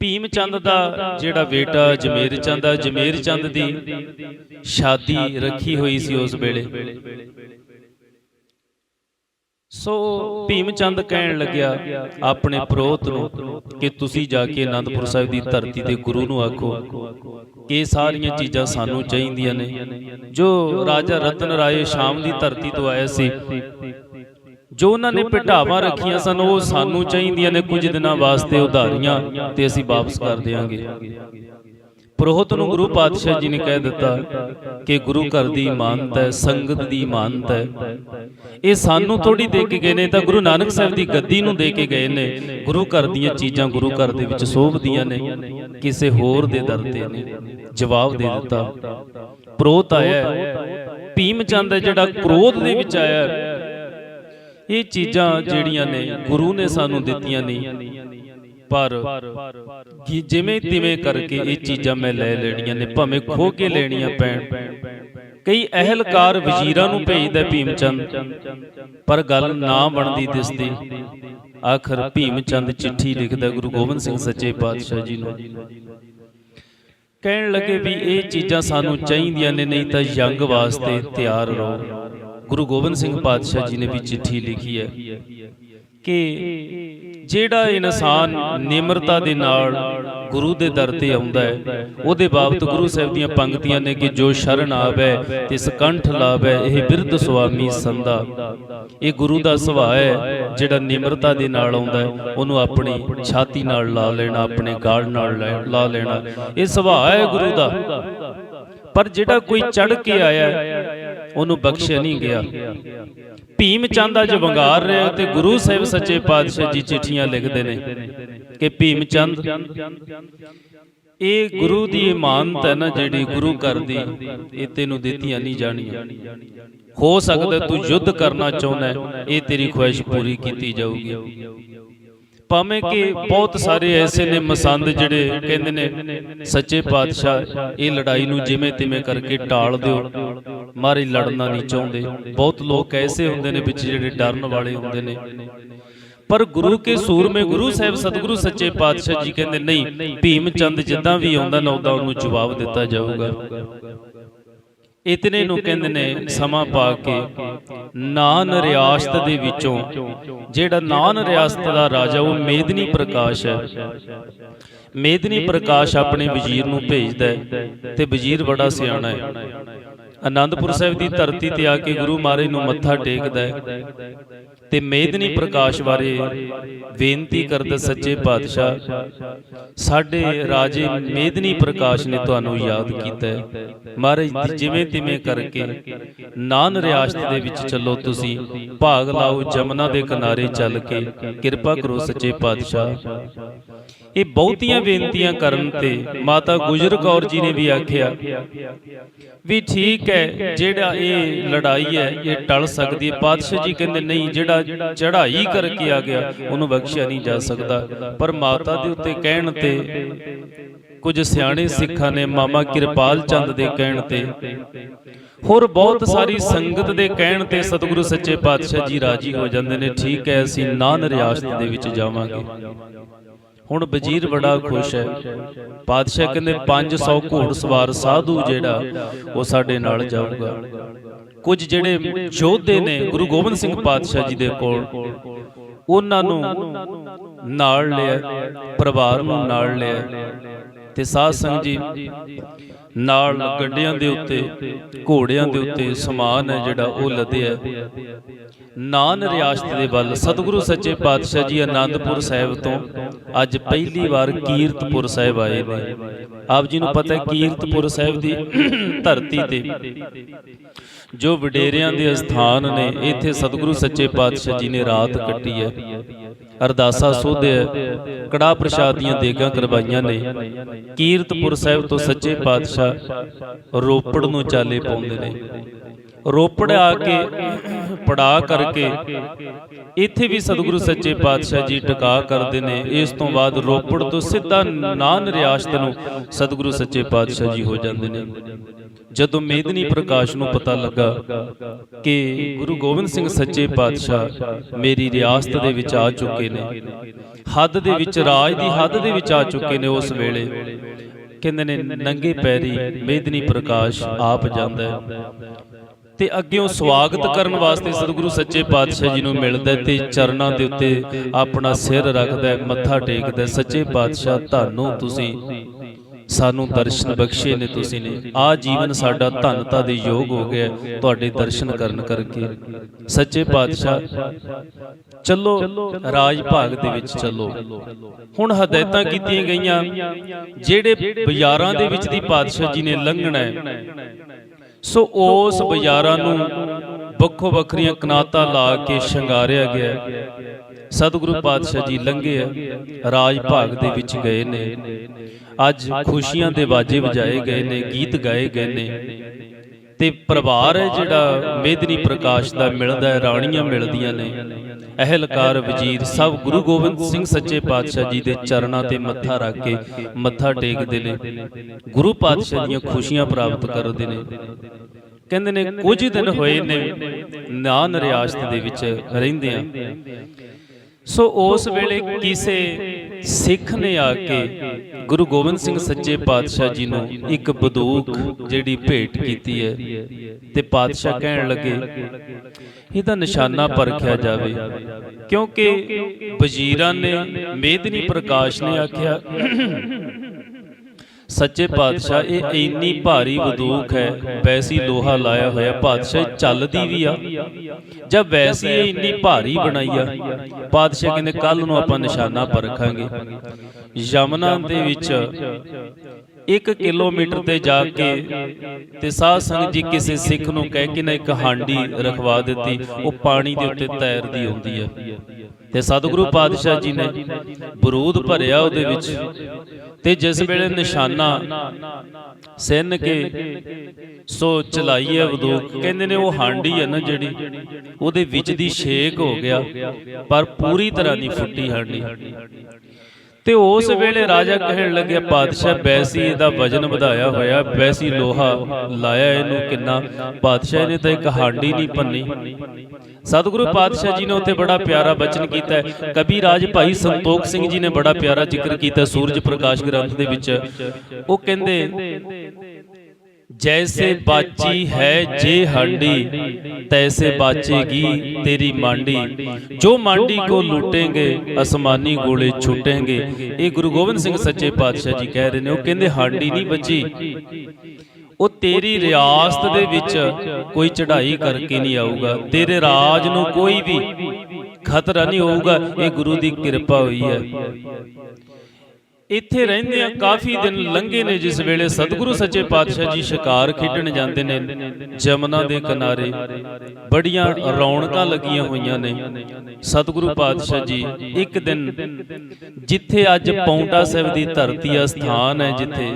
[SPEAKER 1] ਭੀਮ ਚੰਦ ਦਾ ਜਿਹੜਾ ਬੇਟਾ ਜਮੇਰ ਚੰਦ ਆ ਜਮੇਰ ਚੰਦ ਦੀ ਸ਼ਾਦੀ ਰੱਖੀ ਹੋਈ ਸੀ ਉਸ ਵੇਲੇ। ਸੋ ਭੀਮ ਚੰਦ ਕਹਿਣ ਲੱਗਿਆ ਆਪਣੇ ਪ੍ਰੋਤ ਨੂੰ ਕਿ ਤੁਸੀਂ ਜਾ ਕੇ ਅਨੰਦਪੁਰ ਸਾਹਿਬ ਦੀ ਧਰਤੀ ਤੇ ਗੁਰੂ ਨੂੰ ਆਖੋ ਕਿ ਇਹ ਸਾਰੀਆਂ ਚੀਜ਼ਾਂ ਸਾਨੂੰ ਚਾਹੀਦੀਆਂ ਨੇ। ਜੋ ਰਾਜਾ ਰਤਨ ਰਾਏ ਸ਼ਾਮ ਦੀ ਧਰਤੀ ਤੋਂ ਆਇਆ ਸੀ ਜੋ ਉਹਨਾਂ ਨੇ ਪਿਢਾਵਾਂ ਰੱਖੀਆਂ ਸਨ ਉਹ ਸਾਨੂੰ ਚਾਹੀਦੀਆਂ ਨੇ ਕੁਝ ਦਿਨਾਂ ਵਾਸਤੇ ਉਧਾਰੀਆਂ ਤੇ ਅਸੀਂ ਵਾਪਸ ਕਰ ਦੇਵਾਂਗੇ ਪ੍ਰੋਹਤ ਨੂੰ ਗੁਰੂ ਪਾਤਸ਼ਾਹ ਜੀ ਨੇ ਕਹਿ ਦਿੱਤਾ ਕਿ ਗੁਰੂ ਘਰ ਦੀ ਇਮਾਨਤ ਹੈ ਸੰਗਤ ਦੀ ਇਮਾਨਤ ਹੈ। ਇਹ ਸਾਨੂੰ ਥੋੜੀ ਦੇ ਕੇ ਗਏ ਨੇ ਤਾਂ ਗੁਰੂ ਨਾਨਕ ਸਾਹਿਬ ਦੀ ਗੱਦੀ ਨੂੰ ਦੇ ਕੇ ਗਏ ਨੇ ਗੁਰੂ ਘਰ ਦੀਆਂ ਚੀਜ਼ਾਂ ਗੁਰੂ ਘਰ ਦੇ ਵਿੱਚ ਸੋਭਦੀਆਂ ਨੇ ਕਿਸੇ ਹੋਰ ਦੇ ਦਰ ਤੇ ਨੇ। ਜਵਾਬ ਦੇ ਦਿੱਤਾ। ਪ੍ਰੋਤ ਆਇਆ। ਭੀਮ ਚੰਦ ਜਿਹੜਾ ਕ੍ਰੋਧ ਦੇ ਵਿੱਚ ਆਇਆ। ਇਹ ਚੀਜ਼ਾਂ ਜਿਹੜੀਆਂ ਨੇ ਗੁਰੂ ਨੇ ਸਾਨੂੰ ਦਿੱਤੀਆਂ ਨਹੀਂ। ਪਰ ਜਿਵੇਂ ਤਿਵੇਂ ਕਰਕੇ ਇਹ ਚੀਜ਼ਾਂ ਮੈਂ ਲੈ ਲੈਣੀਆਂ ਨੇ, ਭਾਵੇਂ ਖੋ ਕੇ ਲੈਣੀਆਂ ਪੈਣ। ਕਈ ਅਹਿਲਕਾਰ ਵਜ਼ੀਰਾਂ ਨੂੰ ਭੇਜਦਾ ਭੀਮ ਚੰਦ ਪਰ ਗੱਲ ਨਾ ਬਣਦੀ ਦਿਸਦੀ ਆਖਰ ਭੀਮ ਚੰਦ ਚਿੱਠੀ ਲਿਖਦਾ ਗੁਰੂ ਗੋਬਿੰਦ ਸਿੰਘ ਸੱਚੇ ਪਾਤਸ਼ਾਹ ਜੀ ਨੂੰ। ਕਹਿਣ ਲੱਗੇ ਵੀ ਇਹ ਚੀਜ਼ਾਂ ਸਾਨੂੰ ਚਾਹੀਦੀਆਂ ਨੇ, ਨਹੀਂ ਤਾਂ ਜੰਗ ਵਾਸਤੇ ਤਿਆਰ ਰਹੋ। ਗੁਰੂ ਗੋਬਿੰਦ ਸਿੰਘ ਪਾਤਸ਼ਾਹ ਜੀ ਨੇ ਵੀ ਚਿੱਠੀ ਲਿਖੀ ਹੈ ਕਿ ਜਿਹੜਾ ਇਨਸਾਨ ਨਿਮਰਤਾ ਦੇ ਨਾਲ ਗੁਰੂ ਦੇ ਦਰ ਤੇ ਆਉਂਦਾ ਹੈ, ਉਹਦੇ ਬਾਬਤ ਗੁਰੂ ਸਾਹਿਬ ਦੀਆਂ ਪੰਕਤੀਆਂ ਨੇ ਕਿ ਜੋ ਸ਼ਰਨ ਆਵੇ ਤਿਸ ਕੰਠ ਲਾਵੇ, ਇਹ ਬਿਰਧ ਸੁਆਮੀ ਸੰਦਾ ਇਹ ਗੁਰੂ ਦਾ ਸੁਭਾਅ ਹੈ, ਜਿਹੜਾ ਨਿਮਰਤਾ ਦੇ ਨਾਲ ਆਉਂਦਾ ਹੈ, ਉਹਨੂੰ ਆਪਣੀ ਛਾਤੀ ਨਾਲ ਲਾ ਲੈਣਾ, ਆਪਣੇ ਗਾਲ ਨਾਲ ਲੈ- ਲਾ ਲੈਣਾ। ਇਹ ਸੁਭਾਅ ਹੈ ਗੁਰੂ ਦਾ। ਪਰ ਜਿਹੜਾ ਕੋਈ ਚੜ ਕੇ ਆਇਆ ਉਹਨੂੰ ਬਖਸ਼ਿਆ ਨਹੀਂ ਗਿਆ। ਭੀਮ ਚੰਦ ਅੱਜ ਵੰਗਾਰ ਰਿਹਾ ਤੇ ਗੁਰੂ ਸਾਹਿਬ ਸੱਚੇ ਪਾਤਸ਼ਾਹ ਜੀ ਚਿੱਠੀਆਂ ਲਿਖਦੇ ਨੇ ਕਿ ਭੀਮ ਚੰਦ, ਇਹ ਗੁਰੂ ਦੀ ਇਮਾਨਤ ਹੈ ਨਾ ਜਿਹੜੀ ਗੁਰੂ ਘਰ ਦੀ, ਇਹ ਤੈਨੂੰ ਦਿੱਤੀਆਂ ਨਹੀਂ ਜਾਣੀਆਂ। ਹੋ ਸਕਦਾ ਤੂੰ ਯੁੱਧ ਕਰਨਾ ਚਾਹੁੰਦਾ ਇਹ ਤੇਰੀ ਖੁਆਇਸ਼ ਪੂਰੀ ਕੀਤੀ ਜਾਊਗੀ। ਭਾਵੇਂ ਕਿ ਬਹੁਤ ਸਾਰੇ ਐਸੇ ਨੇ ਮਸੰਦ ਜਿਹੜੇ ਕਹਿੰਦੇ ਨੇ ਸੱਚੇ ਪਾਤਸ਼ਾਹ ਇਹ ਲੜਾਈ ਨੂੰ ਜਿਵੇਂ ਤਿਵੇਂ ਕਰਕੇ ਟਾਲ ਦਿਓ। ਮਾਰੇ ਲੜਨਾ ਨਹੀਂ ਚਾਹੁੰਦੇ। ਬਹੁਤ ਲੋਕ ਐਸੇ ਹੁੰਦੇ ਨੇ ਵਿੱਚ ਜਿਹੜੇ ਡਰਨ ਵਾਲੇ ਹੁੰਦੇ ਨੇ। ਪਰ ਗੁਰੂ ਕੇ ਸੂਰਮੇ ਗੁਰੂ ਸਾਹਿਬ ਸਤਿਗੁਰੂ ਸੱਚੇ ਪਾਤਸ਼ਾਹ ਜੀ ਕਹਿੰਦੇ ਨਹੀਂ ਭੀਮ ਚੰਦ ਜਿੱਦਾਂ ਵੀ ਆਉਂਦਾ ਨਾ ਉਦਾਂ ਉਹਨੂੰ ਜਵਾਬ ਦਿੱਤਾ ਜਾਊਗਾ। ਇਤਨੇ ਨੂੰ ਕਹਿੰਦੇ ਨੇ ਸਮਾਂ ਪਾ ਕੇ ਨਾਨ ਰਿਆਸਤ ਦੇ ਵਿੱਚੋਂ ਜਿਹੜਾ ਨਾਨ ਰਿਆਸਤ ਦਾ ਰਾਜਾ ਉਹ ਮੇਦਨੀ ਪ੍ਰਕਾਸ਼ ਹੈ। ਮੇਦਨੀ ਪ੍ਰਕਾਸ਼ ਆਪਣੇ ਵਜ਼ੀਰ ਨੂੰ ਭੇਜਦਾ ਹੈ ਤੇ ਵਜ਼ੀਰ ਬੜਾ ਸਿਆਣਾ ਹੈ। ਆਨੰਦਪੁਰ ਸਾਹਿਬ ਦੀ ਧਰਤੀ ਤੇ ਆ ਕੇ ਗੁਰੂ ਮਹਾਰਾਜ ਨੂੰ ਮੱਥਾ ਟੇਕਦਾ ਹੈ। ਤੇ ਮੇਦਨੀ ਪ੍ਰਕਾਸ਼ ਬਾਰੇ ਬੇਨਤੀ ਕਰਦਾ ਸੱਚੇ ਪਾਤਸ਼ਾਹ, ਸਾਡੇ ਰਾਜੇ ਮੇਦਨੀ ਪ੍ਰਕਾਸ਼ ਨੇ ਤੁਹਾਨੂੰ ਯਾਦ ਕੀਤਾ ਹੈ। ਮਹਾਰਾਜ ਜਿਵੇਂ ਤਿਵੇਂ ਕਰਕੇ ਨਾਨ ਰਿਆਸਤ ਦੇ ਵਿੱਚ ਚੱਲੋ ਤੁਸੀਂ, ਭਾਗ ਲਾਓ ਜਮਨਾ ਦੇ ਕਿਨਾਰੇ ਚੱਲ ਕੇ, ਕਿਰਪਾ ਕਰੋ ਸੱਚੇ ਪਾਤਸ਼ਾਹ। ਇਹ ਬਹੁਤੀਆਂ ਬੇਨਤੀਆਂ ਕਰਨ ਤੇ ਮਾਤਾ ਗੁਜਰ ਕੌਰ ਜੀ ਨੇ ਵੀ ਆਖਿਆ ਵੀ ਠੀਕ ਹੈ, ਜਿਹੜਾ ਇਹ ਲੜਾਈ ਹੈ, ਇਹ ਟਲ ਸਕਦੀ ਹੈ। ਪਾਤਸ਼ਾਹ ਜੀ ਕਹਿੰਦੇ, ਨਹੀਂ, ਜਿਹੜਾ ਚੜ੍ਹਾਈ ਕਰਕੇ ਆ ਗਿਆ, ਉਹਨੂੰ ਬਖਸ਼ਿਆ ਨਹੀਂ ਜਾ ਸਕਦਾ। ਪਰ ਮਾਤਾ ਦੇ ਉੱਤੇ ਕਹਿਣ ਤੇ ਕੁਝ ਸਿਆਣੇ ਸਿੱਖਾਂ ਨੇ ਮਾਮਾ ਕਿਰਪਾਲ ਚੰਦ ਦੇ ਕਹਿਣ ਤੇ ਹੋਰ ਬਹੁਤ ਸਾਰੀ ਸੰਗਤ ਦੇ ਕਹਿਣ ਤੇ ਸਤਿਗੁਰੂ ਸੱਚੇ ਪਾਤਸ਼ਾਹ ਜੀ ਰਾਜੀ ਹੋ ਜਾਂਦੇ ਨੇ। ਠੀਕ ਹੈ, ਅਸੀਂ ਨਾਨ ਰਿਆਸਤ ਦੇ ਵਿੱਚ ਜਾਵਾਂਗੇ। ਹੁਣ ਵਜ਼ੀਰ ਬੜਾ ਖੁਸ਼ ਹੈ। ਪਾਤਸ਼ਾਹ ਕਹਿੰਦੇ 500 ਘੋੜਸਵਾਰ ਸਾਧੂ ਜਿਹੜਾ, ਉਹ ਸਾਡੇ ਨਾਲ ਜਾਊਗਾ। ਕੁਝ ਜਿਹੜੇ ਯੋਧੇ ਨੇ ਗੁਰੂ ਗੋਬਿੰਦ ਸਿੰਘ ਪਾਤਸ਼ਾਹ ਜੀ ਦੇ ਕੋਲ, ਉਹਨਾਂ ਨੂੰ ਨਾਲ ਲਿਆ, ਪਰਿਵਾਰ ਨੂੰ ਨਾਲ ਲਿਆ। ਤੇ ਸਾਧ ਸੰਗਤ ਜੀ ਨਾਲ ਗੱਡਿਆਂ ਦੇ ਉੱਤੇ, ਘੋੜਿਆਂ ਦੇ ਉੱਤੇ ਸਮਾਨ ਹੈ ਜਿਹੜਾ ਉਹ ਲੱਦਿਆ ਨਾਨ ਰਿਆਸਤ ਦੇ ਵੱਲ ਸਤਿਗੁਰੂ ਸੱਚੇ ਪਾਤਸ਼ਾਹ ਜੀ ਆਨੰਦਪੁਰ ਸਾਹਿਬ ਤੋਂ ਅੱਜ ਪਹਿਲੀ ਵਾਰ ਕੀਰਤਪੁਰ ਸਾਹਿਬ ਆਏ ਨੇ। ਆਪ ਜੀ ਨੂੰ ਪਤਾ ਹੈ ਕੀਰਤਪੁਰ ਸਾਹਿਬ ਦੀ ਧਰਤੀ ਤੇ ਜੋ ਵਡੇਰਿਆਂ ਦੇ ਸਥਾਨ ਨੇ, ਇੱਥੇ ਸਤਿਗੁਰੂ ਸੱਚੇ ਪਾਤਸ਼ਾਹ ਜੀ ਨੇ ਰਾਤ ਕੱਟੀ ਹੈ। ਅਰਦਾਸਾ ਸੋਧਿਆ ਕੜਾ ਪ੍ਰਸ਼ਾਦ ਦੀਆਂ ਦੇਗਾਂ ਕਰਵਾਈਆਂ ਨੇ। ਕੀਰਤਪੁਰ ਸਾਹਿਬ ਤੋਂ ਸੱਚੇ ਪਾਤਸ਼ਾਹ ਰੋਪੜ ਨੂੰ ਚਾਲੇ ਪਾਉਂਦੇ ਨੇ। ਰੋਪੜ ਆ ਕੇ ਪੜਾ ਕਰਕੇ ਇੱਥੇ ਵੀ ਸਤਿਗੁਰੂ ਸੱਚੇ ਪਾਤਸ਼ਾਹ ਜੀ ਟਿਕਾ ਕਰਦੇ ਨੇ। ਇਸ ਤੋਂ ਬਾਅਦ ਰੋਪੜ ਤੋਂ ਸਿੱਧਾ ਨਾਨ ਰਿਆਸਤ ਨੂੰ ਸਤਿਗੁਰੂ ਸੱਚੇ ਪਾਤਸ਼ਾਹ ਜੀ ਹੋ ਜਾਂਦੇ ਨੇ। ਜਦੋਂ ਮੇਦਨੀ ਪ੍ਰਕਾਸ਼ ਨੂੰ ਪਤਾ ਲੱਗਾ ਕਿ ਗੁਰੂ ਗੋਬਿੰਦ ਸਿੰਘ ਸੱਚੇ ਪਾਤਸ਼ਾਹ ਮੇਰੀ ਰਿਆਸਤ ਦੇ ਵਿੱਚ ਆ ਚੁੱਕੇ ਨੇ, ਹੱਦ ਦੇ ਵਿੱਚ, ਰਾਜ ਦੀ ਹੱਦ ਦੇ ਵਿੱਚ ਆ ਚੁੱਕੇ ਨੇ ਉਸ ਵੇਲੇ। ਕਹਿੰਦੇ ਨੇ, ਨੰਗੇ ਪੈਰੀ ਮੇਦਨੀ ਪ੍ਰਕਾਸ਼ ਆਪ ਜਾਂਦਾ ਹੈ। ਤੇ ਅੱਗਿਓਂ ਸਵਾਗਤ ਕਰਨ ਵਾਸਤੇ ਸਤਿਗੁਰੂ ਸੱਚੇ ਪਾਤਸ਼ਾਹ ਜੀ ਨੂੰ ਮਿਲਦਾ ਤੇ ਚਰਨਾਂ ਦੇ ਉੱਤੇ ਆਪਣਾ ਸਿਰ ਰੱਖਦਾ ਮੱਥਾ ਟੇਕਦਾ ਸੱਚੇ ਪਾਤਸ਼ਾਹ ਤੁਹਾਨੂੰ ਤੁਸੀਂ। ਸਾਨੂੰ ਦਰਸ਼ਨ ਬਖਸ਼ੇ ਨੇ ਤੁਸੀਂ ਨੇ। ਆ ਜੀਵਨ ਸਾਡਾ ਧੰਨਤਾ ਦੇ ਯੋਗ ਹੋ ਗਿਆ ਤੁਹਾਡੇ ਦਰਸ਼ਨ ਕਰਨ ਕਰਕੇ। ਸੱਚੇ ਪਾਤਸ਼ਾਹ ਚੱਲੋ ਰਾਜ ਭਾਗ ਦੇ ਵਿੱਚ ਚੱਲੋ। ਹੁਣ ਹਦਾਇਤਾਂ ਕੀਤੀਆਂ ਗਈਆਂ। ਜਿਹੜੇ ਬਾਜ਼ਾਰਾਂ ਦੇ ਵਿੱਚ ਦੀ ਪਾਤਸ਼ਾਹ ਜੀ ਨੇ ਲੰਘਣਾ ਸੋ ਉਸ ਬਾਜ਼ਾਰਾਂ ਨੂੰ ਵੱਖੋ ਵੱਖਰੀਆਂ ਕਨਾਤਾਂ ਲਾ ਕੇ ਸ਼ਿੰਗਾਰਿਆ ਗਿਆ। ਸਤਿਗੁਰੂ ਪਾਤਸ਼ਾਹ ਜੀ ਲੰਘੇ ਆ, ਰਾਜ ਭਾਗ ਦੇ ਵਿੱਚ ਗਏ ਨੇ। ਅੱਜ ਖੁਸ਼ੀਆਂ ਦੇ ਬਾਜੇ ਵਜਾਏ ਗਏ ਨੇ, ਗੀਤ ਗਾਏ ਗਏ ਨੇ। ਤੇ ਪਰਿਵਾਰ ਹੈ ਜਿਹੜਾ ਮੇਦਨੀ ਪ੍ਰਕਾਸ਼ ਦਾ ਮਿਲਦਾ ਹੈ, ਰਾਣੀਆਂ ਮਿਲਦੀਆਂ ਨੇ। ਅਹਿਲਕਾਰ ਵਜ਼ੀਰ ਸਭ ਗੁਰੂ ਗੋਬਿੰਦ ਸਿੰਘ ਸੱਚੇ ਪਾਤਸ਼ਾਹ ਜੀ ਦੇ ਚਰਨਾਂ ਤੇ ਮੱਥਾ ਰੱਖ ਕੇ ਮੱਥਾ ਟੇਕਦੇ ਨੇ। ਗੁਰੂ ਪਾਤਸ਼ਾਹ ਦੀਆਂ ਖੁਸ਼ੀਆਂ ਪ੍ਰਾਪਤ ਕਰਦੇ ਨੇ। ਕਹਿੰਦੇ ਨੇ, ਕੁਝ ਦਿਨ ਹੋਏ ਨੇ ਨਾਨ ਰਿਆਸਤ ਦੇ ਵਿੱਚ ਰਹਿੰਦੇ ਆ। ਸੋ ਉਸ ਵੇਲੇ ਕਿਸੇ ਸਿੱਖ ਨੇ ਆ ਕੇ ਗੁਰੂ ਗੋਬਿੰਦ ਸਿੰਘ ਸੱਚੇ ਪਾਤਸ਼ਾਹ ਜੀ ਨੂੰ ਇੱਕ ਬੰਦੂਕ ਜਿਹੜੀ ਭੇਟ ਕੀਤੀ ਹੈ ਤੇ ਪਾਤਸ਼ਾਹ ਕਹਿਣ ਲੱਗੇ, ਇਹਦਾ ਨਿਸ਼ਾਨਾ ਪਰਖਿਆ ਜਾਵੇ। ਕਿਉਂਕਿ ਵਜ਼ੀਰਾਂ ਨੇ, ਮੇਦਨੀ ਪ੍ਰਕਾਸ਼ ਨੇ ਆਖਿਆ ਸੱਚੇ ਪਾਤਸ਼ਾਹ ਇਹ ਇੰਨੀ ਭਾਰੀ ਬੰਦੂਕ ਹੈ ਵੈਸੀ ਲੋਹਾ ਲਾਇਆ ਹੋਇਆ ਪਾਤਸ਼ਾਹ ਚੱਲਦੀ ਵੀ ਆ। ਜਦ ਵੈਸੀ ਇਹ ਇੰਨੀ ਭਾਰੀ ਬਣਾਈ ਆ ਪਾਤਸ਼ਾਹ ਕਹਿੰਦੇ ਕੱਲ ਨੂੰ ਆਪਾਂ ਨਿਸ਼ਾਨਾ ਪਰਖਾਂਗੇ। ਯਮਨਾ ਦੇ ਵਿੱਚ 1 ਕਿਲੋਮੀਟਰ ਤੇ ਜਾ ਕੇ ਤੇ ਸਾਧ ਸੰਗਤ ਜੀ ਕਿਸੇ ਸਿੱਖ ਨੂੰ ਕਹਿ ਕੇ ਨਾ ਇੱਕ ਹਾਂਡੀ ਰਖਵਾ ਦਿੱਤੀ ਉਹ ਪਾਣੀ ਦੇ ਉੱਤੇ ਤੈਰਦੀ ਹੁੰਦੀ ਹੈ ਤੇ ਸਤਿਗੁਰੂ ਪਾਤਸ਼ਾਹ ਜੀ ਨੇ ਬਰੂਦ ਭਰਿਆ ਉਹਦੇ ਵਿੱਚ। ਤੇ ਜਿਸ ਵੇਲੇ ਨਿਸ਼ਾਨਾ ਸਿੰਨ ਕੇ ਸੋ ਚਲਾਈ ਹੈ ਬੰਦੂਕ ਕਹਿੰਦੇ ਨੇ ਉਹ ਹਾਂਡੀ ਹੈ ਨਾ ਜਿਹੜੀ। ਉਹਦੇ ਵਿੱਚ ਦੀ ਛੇਕ ਹੋ ਗਿਆ। ਪਰ ਪੂਰੀ ਤਰ੍ਹਾਂ ਨਹੀਂ ਫੁੱਟੀ ਹਾਂਡੀ। ਤੇ ਉਸ ਵੇਲੇ ਰਾਜਾ ਕਹਿਣ ਲੱਗਿਆ ਪਾਤਸ਼ਾਹ ਬੈਸੀ ਇਹਦਾ ਵਜਨ ਵਧਾਇਆ ਹੋਇਆ ਬੈਸੀ ਲੋਹਾ ਲਾਇਆ ਇਹਨੂੰ ਕਿੰਨਾ? ਪਾਤਸ਼ਾਹ ਨੇ ਤਾਂ ਇੱਕ ਹਾਂਡੀ ਨਹੀਂ ਪੰਨੀ। ਸਤਿਗੁਰੂ ਪਾਤਸ਼ਾਹ ਜੀ ਨੇ ਉੱਥੇ ਬੜਾ ਪਿਆਰਾ ਬਚਨ ਕੀਤਾ। ਹੈ ਕਬੀ ਰਾਜ ਭਾਈ ਸੰਤੋਖ ਸਿੰਘ ਜੀ ਨੇ ਬੜਾ ਪਿਆਰਾ ਜ਼ਿਕਰ ਕੀਤਾ ਸੂਰਜ ਪ੍ਰਕਾਸ਼ ਗ੍ਰੰਥ ਦੇ ਵਿੱਚ। ਉਹ ਕਹਿੰਦੇ ਜੈਸੇ ਬਾਚੀ ਹੈ ਜੇ ਹਾਂਡੀ ਤੈਸੇ ਬਾਚੇਗੀ ਤੇਰੀ ਮਾਂਡੀ ਜੋ ਮਾਂਡੀ ਕੋ ਲੁੱਟेंगे ਅਸਮਾਨੀ ਗੋਲੇ ਛੁੱਟेंगे ਇਹ ਗੁਰੂ ਗੋਬਿੰਦ ਸਿੰਘ ਸੱਚੇ ਪਾਤਸ਼ਾਹ ਜੀ ਕਹਿ ਰਹੇ ਨੇ ਉਹ ਕਹਿੰਦੇ ਹਾਂਡੀ ਨਹੀਂ ਬਚੀ ਉਹ ਤੇਰੀ ਰਿਆਸਤ ਦੇ ਵਿੱਚ ਕੋਈ ਚੜ੍ਹਾਈ ਕਰਕੇ ਨਹੀਂ ਆਊਗਾ ਤੇਰੇ ਰਾਜ ਨੂੰ ਕੋਈ ਵੀ ਖਤਰਾ ਨਹੀਂ ਹੋਊਗਾ ਇਹ ਗੁਰੂ ਦੀ ਕਿਰਪਾ ਹੋਈ ਹੈ ਇੱਥੇ ਰਹਿੰਦੇ ਆ ਕਾਫੀ ਦਿਨ ਲੰਘੇ ਨੇ ਜਿਸ ਵੇਲੇ ਸਤਿਗੁਰੂ ਸੱਚੇ ਪਾਤਸ਼ਾਹ ਜੀ ਸ਼ਿਕਾਰ ਖੇਡਣ ਜਾਂਦੇ ਨੇ ਜਮਨਾ ਦੇ ਕਿਨਾਰੇ ਬੜੀਆਂ ਰੌਣਕਾਂ ਲੱਗੀਆਂ ਹੋਈਆਂ ਨੇ। ਸਤਿਗੁਰੂ ਪਾਤਸ਼ਾਹ ਜੀ ਇੱਕ ਦਿਨ ਜਿੱਥੇ ਅੱਜ ਪੌਂਟਾ ਸਾਹਿਬ ਦੀ ਧਰਤੀ ਆ ਸਥਾਨ ਹੈ ਜਿੱਥੇ।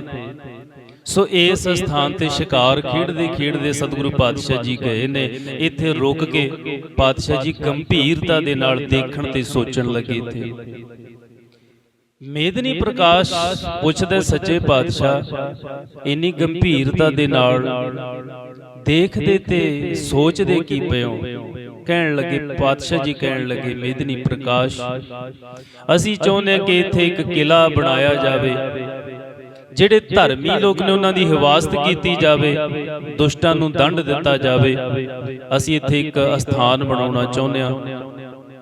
[SPEAKER 1] ਸੋ ਇਸ ਸਥਾਨ ਤੇ ਸ਼ਿਕਾਰ ਖੇਡਦੇ ਖੇਡਦੇ ਸਤਿਗੁਰੂ ਪਾਤਸ਼ਾਹ ਜੀ ਗਏ ਨੇ। ਇੱਥੇ ਰੁਕ ਕੇ ਪਾਤਸ਼ਾਹ ਜੀ ਗੰਭੀਰਤਾ ਦੇ ਨਾਲ ਦੇਖਣ ਤੇ ਸੋਚਣ ਲੱਗੇ ਇੱਥੇ। ਮੇਦਨੀ ਪ੍ਰਕਾਸ਼ ਪੁੱਛਦੇ ਸੱਚੇ ਪਾਤਸ਼ਾਹ ਇੰਨੀ ਗੰਭੀਰਤਾ ਦੇ ਨਾਲ ਦੇਖਦੇ ਤੇ ਸੋਚਦੇ ਕੀ ਪਿਓ ਕਹਿਣ ਲੱਗੇ ਪਾਤਸ਼ਾਹ ਜੀ ਕਹਿਣ ਲੱਗੇ ਮੇਦਨੀ ਪ੍ਰਕਾਸ਼। ਅਸੀਂ ਚਾਹੁੰਦੇ ਕਿ ਇੱਥੇ ਇੱਕ ਕਿਲਾ ਬਣਾਇਆ ਜਾਵੇ। ਜਿਹੜੇ ਧਰਮੀ ਲੋਕ ਨੇ ਉਹਨਾਂ ਦੀ ਹਿਫਾਜ਼ਤ ਕੀਤੀ ਜਾਵੇ ਦੁਸ਼ਟਾਂ ਨੂੰ ਦੰਡ ਦਿੱਤਾ ਜਾਵੇ। ਅਸੀਂ ਇੱਥੇ ਇੱਕ ਅਸਥਾਨ ਬਣਾਉਣਾ ਚਾਹੁੰਦੇ ਹਾਂ।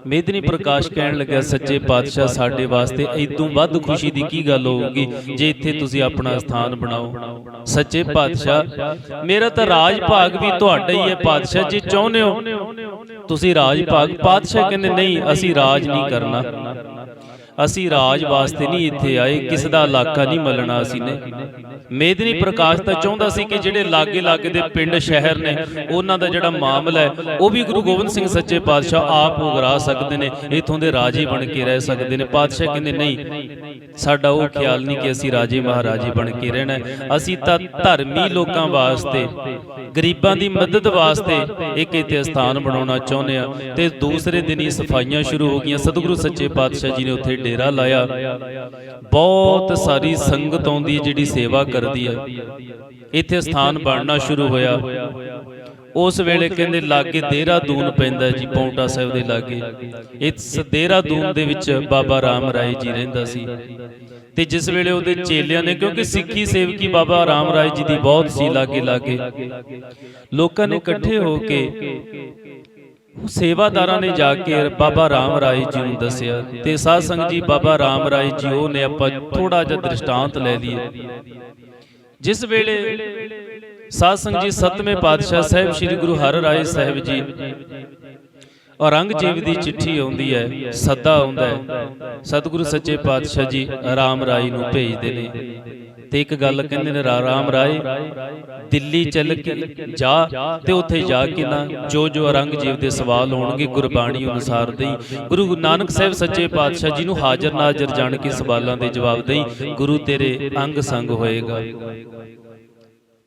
[SPEAKER 1] ਮੇਦਨੀ ਪ੍ਰਕਾਸ਼ ਕਹਿਣ ਲੱਗਾ ਸੱਚੇ ਪਾਤਸ਼ਾਹ ਸਾਡੇ ਵਾਸਤੇ ਇਦੋਂ ਵੱਧ ਖੁਸ਼ੀ ਦੀ ਕੀ ਗੱਲ ਹੋਊਗੀ ਜੇ ਇੱਥੇ ਤੁਸੀਂ ਆਪਣਾ ਸਥਾਨ ਬਣਾਓ। ਸੱਚੇ ਪਾਤਸ਼ਾਹ ਮੇਰਾ ਤਾਂ ਰਾਜ ਭਾਗ ਵੀ ਤੁਹਾਡਾ ਹੀ ਹੈ ਪਾਤਸ਼ਾਹ ਜੇ ਚਾਹੁੰਦੇ ਹੋ? ਤੁਸੀਂ ਰਾਜ ਭਾਗ ਪਾਤਸ਼ਾਹ ਕਹਿੰਦੇ ਨਹੀਂ ਅਸੀਂ ਰਾਜ ਨਹੀਂ ਕਰਨਾ। ਅਸੀਂ ਰਾਜ ਵਾਸਤੇ ਨਹੀਂ ਇੱਥੇ ਆਏ, ਕਿਸ ਦਾ ਇਲਾਕਾ ਨਹੀਂ ਮਲਣਾ ਅਸੀਂ ਨੇ। ਮੇਦਨੀ ਪ੍ਰਕਾਸ਼ ਤਾਂ ਚਾਹੁੰਦਾ ਸੀ ਕਿ ਜਿਹੜੇ ਲਾਗੇ ਲਾਗੇ ਦੇ ਪਿੰਡ, ਸ਼ਹਿਰ ਨੇ, ਉਹਨਾਂ ਦਾ ਜਿਹੜਾ ਮਾਮਲਾ ਹੈ, ਉਹ ਵੀ ਗੁਰੂ ਗੋਬਿੰਦ ਸਿੰਘ ਸੱਚੇ ਪਾਤਸ਼ਾਹ ਆਪ ਉਗਰਾ ਸਕਦੇ ਨੇ, ਇਥੋਂ ਦੇ ਰਾਜੇ ਬਣ ਕੇ ਰਹਿ ਸਕਦੇ ਨੇ। ਪਾਤਸ਼ਾਹ ਕਹਿੰਦੇ, ਨਹੀਂ, ਸਾਡਾ ਉਹ ਖਿਆਲ ਨਹੀਂ ਕਿ ਅਸੀਂ ਰਾਜੇ ਮਹਾਰਾਜੇ ਬਣ ਕੇ ਰਹਿਣਾ ਅਸੀਂ ਤਾਂ ਧਰਮੀ ਲੋਕਾਂ ਵਾਸਤੇ, ਗਰੀਬਾਂ ਦੀ ਮਦਦ ਵਾਸਤੇ ਇੱਕ ਇੱਥੇ ਸਥਾਨ ਬਣਾਉਣਾ ਚਾਹੁੰਦੇ ਆ ਤੇ ਦੂਸਰੇ ਦਿਨ ਹੀ ਸਫਾਈਆਂ ਸ਼ੁਰੂ ਹੋ ਗਈਆਂ। ਸਤਿਗੁਰੂ ਸੱਚੇ ਪਾਤਸ਼ਾਹ ਜੀ ਨੇ ਉੱਥੇ ਡੇਰਾ ਲਾਇਆ। ਬਹੁਤ ਸਾਰੀ ਸੰਗਤ ਆਉਂਦੀ ਜਿਹੜੀ ਸੇਵਾ ਕਰਦੀ ਹੈ। ਇੱਥੇ ਸਥਾਨ ਬਣਨਾ ਸ਼ੁਰੂ ਹੋਇਆ। ਉਸ ਵੇਲੇ ਕਹਿੰਦੇ ਲਾਗੇ ਦੇਹਰਾਦੂਨ ਪੈਂਦਾ ਜੀ, ਪੌਂਟਾ ਸਾਹਿਬ ਦੇ ਲਾਗੇ। ਇਸ ਦੇਹਰਾਦੂਨ ਦੇ ਵਿੱਚ ਬਾਬਾ ਰਾਮ ਰਾਏ ਜੀ ਰਹਿੰਦਾ ਸੀ। ਤੇ ਜਿਸ ਵੇਲੇ ਉਹਦੇ ਚੇਲਿਆਂ ਨੇ, ਕਿਉਂਕਿ ਸਿੱਖੀ ਸੇਵਕੀ ਬਾਬਾ ਰਾਮ ਰਾਏ ਜੀ ਦੀ ਬਹੁਤ ਸੀ ਲਾਗੇ ਲਾਗੇ ਲੋਕਾਂ ਨੇ ਇਕੱਠੇ ਹੋ ਕੇ ਸੇਵਾਦਾਰਾਂ ਨੇ ਜਾ ਕੇ ਬਾਬਾ ਰਾਮ ਰਾਏ ਜੀ ਨੂੰ ਦੱਸਿਆ ਤੇ ਸਾਧ ਸੰਗਤ ਜੀ ਬਾਬਾ ਰਾਮ ਰਾਏ ਜੀ, ਉਹ ਨੇ ਆਪਾਂ ਥੋੜਾ ਜਿਹਾ ਦ੍ਰਿਸ਼ਟਾਂਤ ਲੈ ਲਈਏ ਜਿਸ ਵੇਲੇ ਸਾਧ ਸੰਗਤ ਜੀ ਸਤਵੇਂ ਪਾਤਸ਼ਾਹ ਸਾਹਿਬ ਸ੍ਰੀ ਗੁਰੂ ਹਰ ਰਾਏ ਸਾਹਿਬ ਜੀ ਔਰੰਗਜ਼ੇਬ ਦੀ ਚਿੱਠੀ ਆਉਂਦੀ ਹੈ, ਸੱਦਾ ਆਉਂਦਾ ਹੈ, ਸਤਿਗੁਰੂ ਸੱਚੇ ਪਾਤਸ਼ਾਹ ਜੀ ਰਾਮ ਰਾਏ ਨੂੰ ਭੇਜਦੇ ਨੇ। ਤੇ ਇੱਕ ਗੱਲ ਕਹਿੰਦੇ ਨੇ, ਰਾਮ ਰਾਏ, ਦਿੱਲੀ ਚੱਲ ਕੇ ਜਾ ਤੇ ਉੱਥੇ ਜਾ ਕੇ ਨਾ ਜੋ ਜੋ ਔਰੰਗਜ਼ੇਬ ਦੇ ਸਵਾਲ ਹੋਣਗੇ ਗੁਰਬਾਣੀ ਅਨੁਸਾਰ ਦੇਈ। ਗੁਰੂ ਨਾਨਕ ਸਾਹਿਬ ਸੱਚੇ ਪਾਤਸ਼ਾਹ ਜੀ ਨੂੰ ਹਾਜ਼ਰ ਨਾਜ਼ਰ ਜਾਣ ਕੇ ਸਵਾਲਾਂ ਦੇ ਜਵਾਬ ਦੇਈ, ਗੁਰੂ ਤੇਰੇ ਅੰਗ ਸੰਗ ਹੋਏਗਾ।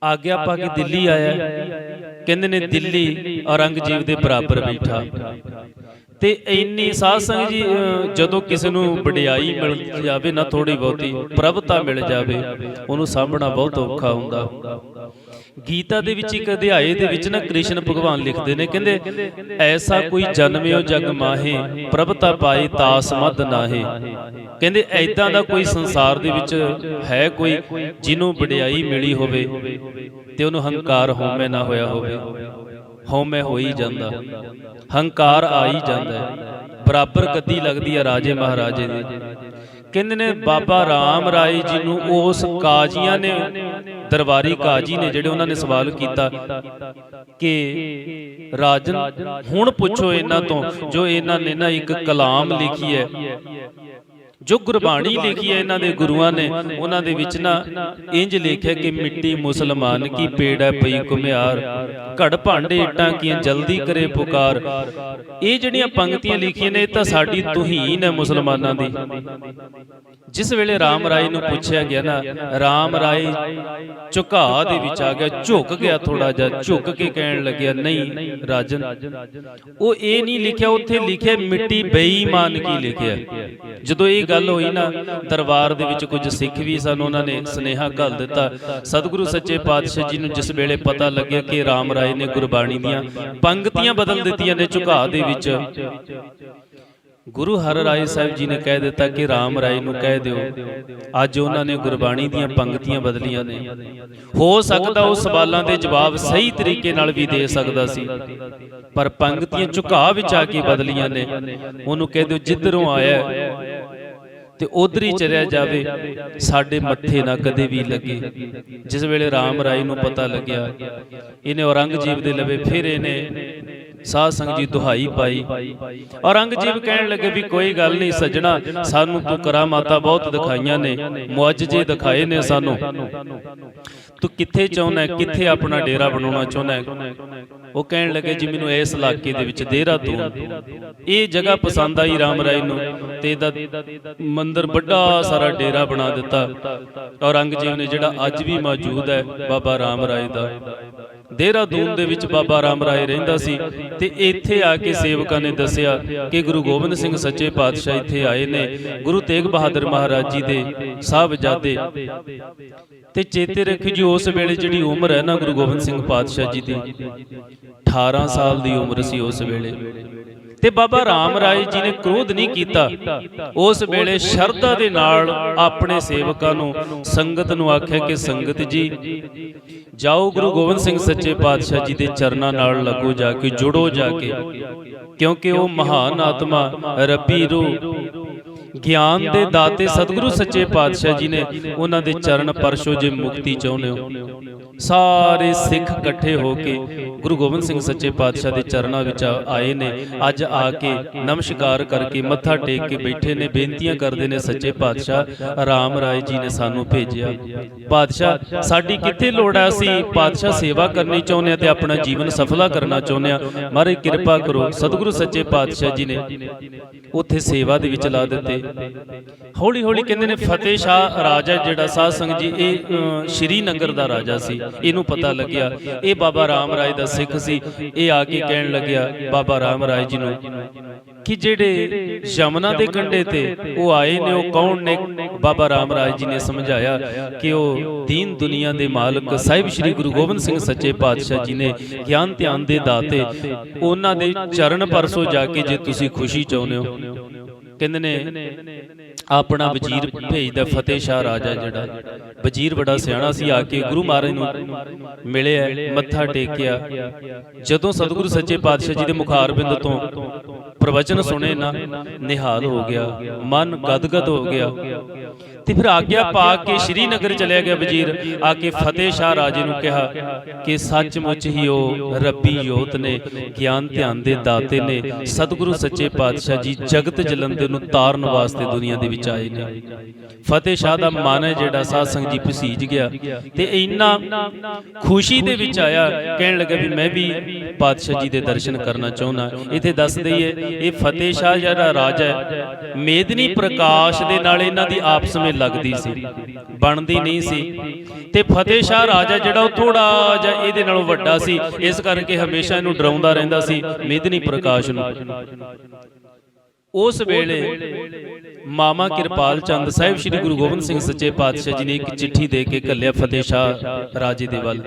[SPEAKER 1] ਆਗਿਆ ਪਾ ਕੇ ਦਿੱਲੀ ਆਇਆ। ਕਹਿੰਦੇ ਨੇ, ਦਿੱਲੀ ਔਰੰਗਜ਼ੇਬ ਦੇ ਬਰਾਬਰ ਬੈਠਾ। ਤੇ ਇੰਨੀ ਸਾਧ ਸੰਗਤ ਜੀ ਜਦੋਂ ਕਿਸੇ ਨੂੰ ਵਡਿਆਈ ਮਿਲ ਜਾਵੇ ਨਾ ਥੋੜੀ ਬਹੁਤੀ, ਪ੍ਰਭਤਾ ਮਿਲ ਜਾਵੇ, ਉਹਨੂੰ ਸਾਂਭਣਾ ਬਹੁਤ ਔਖਾ ਹੁੰਦਾ। ਗੀਤਾ ਦੇ ਵਿੱਚ ਇੱਕ ਅਧਿਆਏ ਦੇ ਵਿੱਚ ਨਾ ਕ੍ਰਿਸ਼ਨ ਭਗਵਾਨ ਲਿਖਦੇ ਨੇ, ਕਹਿੰਦੇ, ਐਸਾ ਕੋਈ ਜਨਮਿਓ ਜਗ ਮਾਹੇ, ਪ੍ਰਭਤਾ ਪਾਏ ਤਾਸ ਮਦ ਨਾਹੇ। ਕਹਿੰਦੇ, ਐਦਾਂ ਦਾ ਕੋਈ ਸੰਸਾਰ ਦੇ ਵਿੱਚ ਹੈ ਕੋਈ ਜਿਹਨੂੰ ਵਡਿਆਈ ਮਿਲੀ ਹੋਵੇ ਤੇ ਉਹਨੂੰ ਹੰਕਾਰ ਹਉਮੈ ਨਾ ਹੋਇਆ ਹੋਵੇ? ਹਉਮੈ ਹੋ ਜਾਂਦਾ। ਹੰਕਾਰ ਆ ਜਾਂਦਾ। ਬਰਾਬਰ ਗੱਦੀ ਲੱਗਦੀ ਹੈ ਰਾਜੇ ਮਹਾਰਾਜੇ ਦੀ। ਕਹਿੰਦੇ ਨੇ, ਬਾਬਾ ਰਾਮ ਰਾਏ ਜੀ ਨੂੰ ਉਸ ਕਾਜ਼ੀਆਂ ਨੇ, ਦਰਬਾਰੀ ਕਾਜੀ ਨੇ ਜਿਹੜੇ ਉਹਨਾਂ ਨੇ ਸਵਾਲ ਕੀਤਾ ਕਿ ਰਾਜਨ, ਹੁਣ ਪੁੱਛੋ ਇਹਨਾਂ ਤੋਂ, ਜੋ ਇਹਨਾਂ ਨੇ ਨਾ ਇੱਕ ਕਲਾਮ ਲਿਖੀ ਹੈ ਜੋ ਗੁਰਬਾਣੀ ਲਿਖੀ ਹੈ ਇਹਨਾਂ ਦੇ ਗੁਰੂਆਂ ਨੇ ਉਹਨਾਂ ਦੇ ਵਿੱਚ ਨਾ ਇੰਜ ਲਿਖਿਆ ਕਿ ਮਿੱਟੀ ਮੁਸਲਮਾਨ ਕੀ ਪੇੜ ਹੈ ਪਈ ਕੁਮਿਆਰ ਘੜ ਭਾਂਡੇ ਇੱਟਾਂ ਕੀਆਂ ਜਲਦੀ ਕਰੇ ਪੁਕਾਰ। ਇਹ ਜਿਹੜੀਆਂ ਪੰਕਤੀਆਂ ਲਿਖੀਆਂ ਨੇ ਇਹ ਤਾਂ ਸਾਡੀ ਤੁਹੀਨ ਹੈ ਮੁਸਲਮਾਨਾਂ ਦੀ। ਜਿਸ ਵੇਲੇ ਰਾਮ ਰਾਏ ਨੂੰ ਪੁੱਛਿਆ ਗਿਆ ਨਾ ਰਾਮ ਰਾਏ ਝੁਕਾ ਦੇ ਵਿੱਚ ਆ ਗਿਆ ਝੁਕ ਗਿਆ ਥੋੜਾ ਜਿਹਾ ਝੁਕ ਕੇ ਕਹਿਣ ਲੱਗਿਆ ਨਹੀਂ ਰਾਜਨ। ਉਹ ਇਹ ਨਹੀਂ ਲਿਖਿਆ ਉੱਥੇ ਲਿਖਿਆ ਮਿੱਟੀ ਬੇਈਮਾਨ ਕੀ ਲਿਖਿਆ? ਜਦੋਂ ਇਹ ਗੱਲ ਹੋਈ ਨਾ, ਦਰਬਾਰ ਦੇ ਵਿੱਚ ਕੁਝ ਸਿੱਖ ਵੀ ਸਨ, ਉਹਨਾਂ ਨੇ ਸਨੇਹਾ ਘੱਲ ਦਿੱਤਾ। ਸਤਿਗੁਰੂ ਸੱਚੇ ਪਾਤਸ਼ਾਹ ਜੀ ਨੂੰ ਜਿਸ ਵੇਲੇ ਪਤਾ ਲੱਗਿਆ ਕਿ ਰਾਮ ਰਾਏ ਨੇ ਗੁਰਬਾਣੀ ਦੀਆਂ ਪੰਕਤੀਆਂ ਬਦਲ ਦਿੱਤੀਆਂ ਨੇ ਝੁਕਾ ਦੇ ਵਿੱਚ, ਗੁਰੂ ਹਰ ਰਾਏ ਸਾਹਿਬ ਜੀ ਨੇ ਕਹਿ ਦਿੱਤਾ ਕਿ ਰਾਮ ਰਾਏ ਨੂੰ ਕਹਿ ਦਿਓ, ਅੱਜ ਉਹਨਾਂ ਨੇ ਗੁਰਬਾਣੀ ਦੀਆਂ ਪੰਕਤੀਆਂ ਬਦਲੀਆਂ ਨੇ। ਹੋ ਸਕਦਾ ਉਹ ਸਵਾਲਾਂ ਦੇ ਜਵਾਬ ਸਹੀ ਤਰੀਕੇ ਨਾਲ ਵੀ ਦੇ ਸਕਦਾ ਸੀ, ਪਰ ਪੰਕਤੀਆਂ ਝੁਕਾ ਵਿੱਚ ਆ ਕੇ ਬਦਲੀਆਂ ਨੇ। ਉਹਨੂੰ ਕਹਿ ਦਿਓ, ਜਿੱਧਰੋਂ ਆਇਆ ਤੇ ਉਧਰ ਹੀ ਚਲਿਆ ਜਾਵੇ ਸਾਡੇ ਮੱਥੇ ਨਾ ਕਦੇ ਵੀ ਲੱਗੇ। ਜਿਸ ਵੇਲੇ ਰਾਮ ਰਾਏ ਨੂੰ ਪਤਾ ਲੱਗਿਆ ਇਹਨੇ ਔਰੰਗਜ਼ੇਬ ਦੇ ਲਵੇ ਫਿਰ ਇਹਨੇ ਸਾਧ ਸੰਗਤ ਜੀ ਦੁਹਾਈ ਪਾਈ। ਔਰੰਗਜ਼ੇਬ ਕਹਿਣ ਲੱਗੇ ਵੀ ਕੋਈ ਗੱਲ ਨਹੀਂ ਸੱਜਣਾ ਸਾਨੂੰ ਤੂੰ ਕਰਾਮਾਤਾਂ ਬਹੁਤ ਦਿਖਾਈਆਂ ਨੇ ਮੁਅੱਜਜ਼ੇ ਦਿਖਾਏ ਨੇ ਸਾਨੂੰ। ਤੂੰ ਕਿੱਥੇ ਚਾਹੁੰਦਾ? ਕਿੱਥੇ ਆਪਣਾ ਡੇਰਾ ਬਣਾਉਣਾ ਚਾਹੁੰਦਾ? ਉਹ ਕਹਿਣ ਲੱਗੇ ਜੀ ਮੈਨੂੰ ਇਸ ਇਲਾਕੇ ਦੇ ਵਿੱਚ ਦੇਹਰਾਦੂਨ ਇਹ ਜਗ੍ਹਾ ਪਸੰਦ ਆਈ ਰਾਮ ਰਾਏ ਨੂੰ। ਤੇ ਇਹਦਾ ਮੰਦਿਰ ਵੱਡਾ ਸਾਰਾ ਡੇਰਾ ਬਣਾ ਦਿੱਤਾ। ਔਰੰਗਜ਼ੇਬ ਨੇ ਜਿਹੜਾ ਅੱਜ ਵੀ ਮੌਜੂਦ ਹੈ ਬਾਬਾ ਰਾਮ ਰਾਏ ਦਾ। ਦੇਹਰਾਦੂਨ ਦੇ ਵਿੱਚ ਬਾਬਾ ਰਾਮ ਰਾਏ ਰਹਿੰਦਾ ਸੀ ਤੇ ਇੱਥੇ ਆ ਕੇ ਸੇਵਕਾਂ ਨੇ ਦੱਸਿਆ ਕਿ ਗੁਰੂ ਗੋਬਿੰਦ ਸਿੰਘ ਸੱਚੇ ਪਾਤਸ਼ਾਹ ਇੱਥੇ ਆਏ ਨੇ, ਗੁਰੂ ਤੇਗ ਬਹਾਦਰ ਮਹਾਰਾਜ ਜੀ ਦੇ ਸਾਹਿਬਜ਼ਾਦੇ। ਤੇ ਚੇਤੇ ਰੱਖੀ ਜੀ, ਉਸ ਵੇਲੇ ਜਿਹੜੀ ਉਮਰ ਹੈ ਨਾ ਗੁਰੂ ਗੋਬਿੰਦ ਸਿੰਘ ਪਾਤਸ਼ਾਹ ਜੀ ਦੀ 18 ਸਾਲ ਦੀ ਉਮਰ ਸੀ ਉਸ ਵੇਲੇ। ਤੇ ਬਾਬਾ ਰਾਮ ਰਾਏ ਜੀ ਨੇ ਕ੍ਰੋਧ ਨਹੀਂ ਕੀਤਾ। ਉਸ ਵੇਲੇ ਸ਼ਰਧਾ ਦੇ ਨਾਲ ਆਪਣੇ ਸੇਵਕਾਂ ਨੂੰ, ਸੰਗਤ ਨੂੰ ਆਖਿਆ ਕਿ ਸੰਗਤ ਜੀ ਜਾਓ ਗੁਰੂ ਗੋਬਿੰਦ ਸਿੰਘ ਸੱਚੇ ਪਾਤਸ਼ਾਹ ਜੀ ਦੇ ਚਰਨਾਂ ਨਾਲ ਲੱਗੋ ਜਾ ਕੇ ਜੁੜੋ ਜਾ ਕੇ। ਕਿਉਂਕਿ ਉਹ ਮਹਾਨ ਆਤਮਾ ਰੱਬੀ ਰੂਹ। ਗਿਆਨ ਦੇ ਦਾਤੇ ਸਤਿਗੁਰੂ ਸੱਚੇ ਪਾਤਸ਼ਾਹ ਜੀ ਨੇ ਉਹਨਾਂ ਦੇ ਚਰਨ ਪਰਸ਼ੋ ਜੇ ਮੁਕਤੀ ਚਾਹੁੰਦੇ ਹੋ। ਸਾਰੇ ਸਿੱਖ ਇਕੱਠੇ ਹੋ ਕੇ ਗੁਰੂ ਗੋਬਿੰਦ ਸਿੰਘ ਸੱਚੇ ਪਾਤਸ਼ਾਹ ਦੇ ਚਰਨਾਂ ਵਿੱਚ ਆਏ ਨੇ। ਅੱਜ ਆ ਕੇ ਨਮਸਕਾਰ ਕਰਕੇ ਮੱਥਾ ਟੇਕ ਕੇ ਬੈਠੇ ਨੇ ਬੇਨਤੀਆਂ ਕਰਦੇ ਨੇ ਸੱਚੇ ਪਾਤਸ਼ਾਹ। ਰਾਮ ਰਾਏ ਜੀ ਨੇ ਸਾਨੂੰ ਭੇਜਿਆ। ਪਾਤਸ਼ਾਹ ਸਾਡੀ ਕਿੱਥੇ ਲੋੜ ਹੈ? ਅਸੀਂ ਪਾਤਸ਼ਾਹ ਸੇਵਾ ਕਰਨੀ ਚਾਹੁੰਦੇ ਆ ਤੇ ਆਪਣਾ ਜੀਵਨ ਸਫਲਾ ਕਰਨਾ ਚਾਹੁੰਦੇ ਆ ਮਹਾਰਾਜ ਕਿਰਪਾ ਕਰੋ। ਸਤਿਗੁਰੂ ਸੱਚੇ ਪਾਤਸ਼ਾਹ ਜੀ ਨੇ ਉੱਥੇ ਸੇਵਾ ਦੇ ਵਿੱਚ ਲਾ ਦਿੱਤੇ ਹੌਲੀ ਹੌਲੀ ਕਹਿੰਦੇ ਨੇ ਫਤਿਹ ਸ਼ਾਹ ਰਾਜਾ ਜਿਹੜਾ ਸਾਧ ਸੰਗਤ ਜੀ ਇਹ ਅ, ਸ਼੍ਰੀਨਗਰ ਦਾ ਰਾਜਾ ਸੀ। ਇਹਨੂੰ ਪਤਾ ਲੱਗਿਆ ਇਹ ਬਾਬਾ ਰਾਮ ਰਾਏ ਦਾ ਸਿੱਖ ਸੀ। ਇਹ ਆ ਕੇ ਕਹਿਣ ਲੱਗਿਆ ਬਾਬਾ ਰਾਮ ਰਾਏ ਜੀ ਨੂੰ ਕਿ ਜਿਹੜੇ ਯਮਨਾ ਦੇ ਕੰਢੇ ਤੇ ਉਹ ਆਏ ਨੇ ਉਹ ਕੌਣ ਨੇ? ਬਾਬਾ ਰਾਮ ਰਾਏ ਜੀ ਨੇ ਸਮਝਾਇਆ ਕਿ ਉਹ ਦੀਨ ਦੁਨੀਆ ਦੇ ਮਾਲਕ ਸਾਹਿਬ ਸ੍ਰੀ ਗੁਰੂ ਗੋਬਿੰਦ ਸਿੰਘ ਸੱਚੇ ਪਾਤਸ਼ਾਹ ਜੀ ਨੇ ਗਿਆਨ ਧਿਆਨ ਦੇ ਦਾਤੇ। ਉਹਨਾਂ ਦੇ ਚਰਨ ਪਰਸੋਂ ਜਾ ਕੇ ਜੇ ਤੁਸੀਂ ਖੁਸ਼ੀ ਚਾਹੁੰਦੇ ਹੋ ਕਹਿੰਦੇ ਨੇ ਆਪਣਾ ਵਜ਼ੀਰ ਭੇਜਦਾ ਫਤਿਹ ਸ਼ਾਹ ਰਾਜਾ ਜਿਹੜਾ। ਵਜ਼ੀਰ ਬੜਾ ਸਿਆਣਾ ਸੀ ਆ ਕੇ ਗੁਰੂ ਮਹਾਰਾਜ ਨੂੰ ਮਿਲਿਆ ਮੱਥਾ ਟੇਕਿਆ। ਜਦੋਂ ਸਤਿਗੁਰੂ ਸੱਚੇ ਪਾਤਸ਼ਾਹ ਜੀ ਦੇ ਮੁਖਾਰਬਿੰਦ ਤੋਂ ਪ੍ਰਵਚਨ ਸੁਣੇ ਨਾ ਨਿਹਾਲ ਹੋ ਗਿਆ ਮਨ ਗਦਗਦ ਹੋ ਗਿਆ। ਤੇ ਫਿਰ ਆਗਿਆ ਪਾ ਕੇ ਸ਼੍ਰੀਨਗਰ ਚਲਿਆ ਗਿਆ ਵਜ਼ੀਰ। ਆ ਕੇ ਫਤਿਹ ਸ਼ਾਹ ਰਾਜੇ ਨੂੰ ਕਿਹਾ ਕਿ ਸੱਚਮੁੱਚ ਹੀ ਉਹ ਰੱਬੀ ਯੋਤ ਨੇ ਗਿਆਨ ਧਿਆਨ ਦੇ ਦਾਤੇ ਨੇ ਸਤਿਗੁਰੂ ਸੱਚੇ ਪਾਤਸ਼ਾਹ ਜੀ ਜਗਤ ਜਲੰਧਰ ਨੂੰ ਤਾਰਨ ਵਾਸਤੇ ਦੁਨੀਆ ਦੇ ਵਿੱਚ ਵਿੱਚ ਆਏ ਨੇ। ਫਤਿਹ ਸ਼ਾਹ ਦਾ ਮਨ ਹੈ ਜਿਹੜਾ ਸਾਧ ਸੰਗਤ ਜੀ ਪਸੀਜ ਗਿਆ। ਤੇ ਇੰਨਾ ਖੁਸ਼ੀ ਦੇ ਵਿੱਚ ਆਇਆ ਕਹਿਣ ਲੱਗਾ ਵੀ ਮੈਂ ਵੀ ਪਾਤਸ਼ਾਹ ਜੀ ਦੇ ਦਰਸ਼ਨ ਕਰਨਾ ਚਾਹੁੰਦਾ। ਇੱਥੇ ਦੱਸ ਦਈਏ ਇਹ ਫਤਿਹ ਸ਼ਾਹ ਜਿਹੜਾ ਰਾਜਾ ਹੈ ਮੇਦਨੀ ਪ੍ਰਕਾਸ਼ ਦੇ ਨਾਲ ਇਹਨਾਂ ਦੀ ਆਪਸ ਵਿੱਚ ਲੱਗਦੀ ਸੀ, ਬਣਦੀ ਨਹੀਂ ਸੀ। ਤੇ ਫਤਿਹ ਸ਼ਾਹ ਰਾਜਾ ਜਿਹੜਾ ਉਹ ਥੋੜਾ ਜਿਹਾ ਇਹਦੇ ਨਾਲੋਂ ਵੱਡਾ ਸੀ, ਇਸ ਕਰਕੇ ਹਮੇਸ਼ਾ ਇਹਨੂੰ ਡਰਾਉਂਦਾ ਰਹਿੰਦਾ ਸੀ ਮੇਦਨੀ ਪ੍ਰਕਾਸ਼ ਨੂੰ। ਉਸ ਵੇਲੇ ਮਾਮਾ ਕਿਰਪਾਲ ਚੰਦ ਸਾਹਿਬ ਸ੍ਰੀ ਗੁਰੂ ਗੋਬਿੰਦ ਸਿੰਘ ਸੱਚੇ ਪਾਤਸ਼ਾਹ ਜੀ ਨੇ ਇੱਕ ਚਿੱਠੀ ਦੇ ਕੇ ਘੱਲਿਆ ਫਤਿਹ ਸ਼ਾਹ ਰਾਜੇ ਦੇ ਵੱਲ।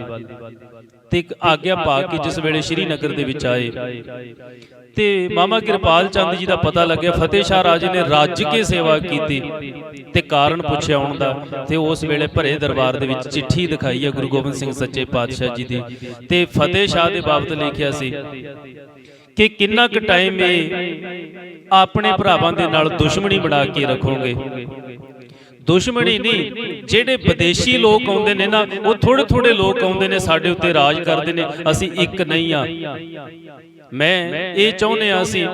[SPEAKER 1] ਤੇ ਇੱਕ ਆਗਿਆ ਪਾ ਕੇ ਜਿਸ ਵੇਲੇ ਸ੍ਰੀ ਨਗਰ ਦੇ ਵਿੱਚ ਆਏ। ਤੇ ਮਾਮਾ ਕਿਰਪਾਲ ਚੰਦ ਜੀ ਦਾ ਪਤਾ ਲੱਗਿਆ, ਫਤਿਹ ਸ਼ਾਹ ਰਾਜੇ ਨੇ ਰੱਜ ਕੇ ਸੇਵਾ ਕੀਤੀ। ਤੇ ਕਾਰਨ ਪੁੱਛਿਆ ਆਉਣ ਦਾ ਤੇ ਉਸ ਵੇਲੇ ਭਰੇ ਦਰਬਾਰ ਦੇ ਵਿੱਚ ਚਿੱਠੀ ਦਿਖਾਈ ਹੈ ਗੁਰੂ ਗੋਬਿੰਦ ਸਿੰਘ ਸੱਚੇ ਪਾਤਸ਼ਾਹ ਜੀ ਦੀ। ਤੇ ਫਤਿਹ ਸ਼ਾਹ ਦੇ ਬਾਬਤ ਲਿਖਿਆ ਸੀ ਕਿ ਕਿੰਨਾ ਕੁ ਟਾਈਮ ਇਹ ਆਪਣੇ ਭਰਾਵਾਂ ਦੇ ਨਾਲ ਦੁਸ਼ਮਣੀ ਬਣਾ ਕੇ ਰੱਖੋਗੇ। ਦੁਸ਼ਮਣੀ ਨਹੀਂ ਜਿਹੜੇ ਵਿਦੇਸ਼ੀ ਲੋਕ ਆਉਂਦੇ ਨੇ ਨਾ ਉਹ ਥੋੜੇ ਥੋੜੇ ਲੋਕ ਆਉਂਦੇ ਨੇ ਸਾਡੇ ਉੱਤੇ ਰਾਜ ਕਰਦੇ ਨੇ ਅਸੀਂ ਇੱਕ ਨਹੀਂ ਆ ਮੈਂ ਇਹ ਚਾਹੁੰਦੇ ਆ ਅਸੀਂ